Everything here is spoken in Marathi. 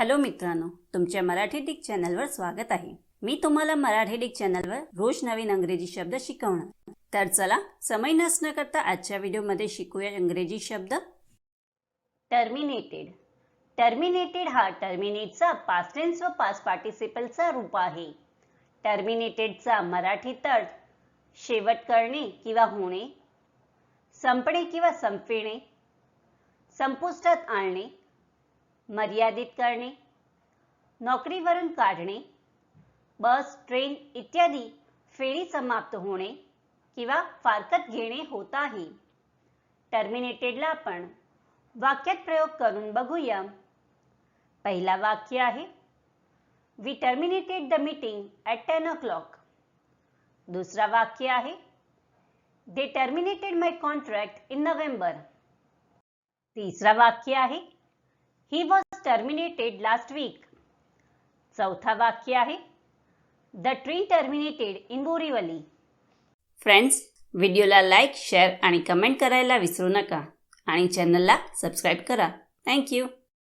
हॅलो मित्रांनो तुमच्या मराठी डिक चॅनलवर स्वागत आहे. मी तुम्हाला मराठी डिक चॅनलवर रोज नवीन अंग्रेजी शब्द शिकवणार. तर चला समय नसणं करता आजच्या व्हिडिओमध्ये शिकूया इंग्रजी शब्द. टर्मिनेटेड टर्मिनेटेड हा टर्मिनेटचा पास्ट टेन्स व पास्ट पार्टिसिपलचा रूप आहे. टर्मिनेटेडचा मराठी तर शेवट करणे किंवा होणे संपणे किंवा संपविणे संपुष्टात आणणे मर्यादित करणे नोकरीवरून काढणे बस ट्रेन इत्यादी फेरी समाप्त होणे किंवा फारकत घेणे होत आहे टर्मिनेटेडला आपण वाक्यात प्रयोग करून बघूया. पहिला वाक्य आहे we terminated the meeting at ten o'clock दुसरा वाक्य आहे they terminated my contract in November तिसरा वाक्य आहे he was terminated last week चौथा वाक्य आहे. The tree terminated in Borivali friends व्हिडिओला लाईक शेअर आणि कमेंट करायला विसरू नका. आणि चॅनलला सबस्क्राईब करा. थँक्यू